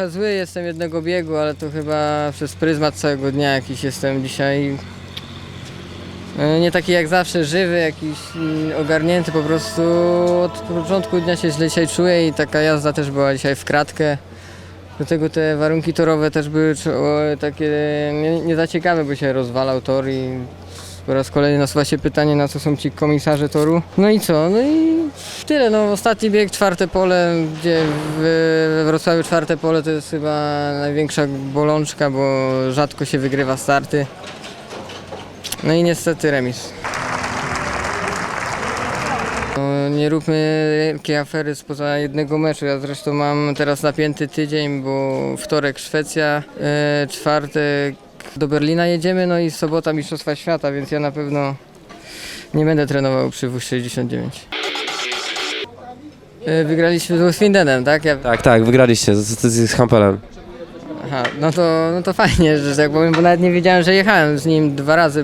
trochę zły, jestem jednego biegu, ale to chyba przez pryzmat całego dnia jakiś jestem dzisiaj. e, Nie taki jak zawsze, żywy, jakiś ogarnięty, po prostu od początku dnia się źle dzisiaj czuję i taka jazda też była dzisiaj w kratkę. Do tego te warunki torowe też były takie nie, bo się rozwalał tor i po raz kolejny nasuwa się pytanie, na co są ci komisarze toru. No i co? No i tyle. No, ostatni bieg, czwarte pole, gdzie we Wrocławiu czwarte pole to jest chyba największa bolączka, bo rzadko się wygrywa starty. No i niestety remis. No, nie róbmy wielkiej afery spoza jednego meczu. Ja zresztą mam teraz napięty tydzień, bo wtorek Szwecja, e, czwartek do Berlina jedziemy, no i sobota Mistrzostwa Świata, więc ja na pewno nie będę trenował przy W69. E, Wygraliśmy z Westfindenem, tak? Ja, Tak, tak, wygraliście z, z, z Hampelem. aha, no to, no to fajnie, że tak powiem, bo nawet nie wiedziałem, że jechałem z nim dwa razy.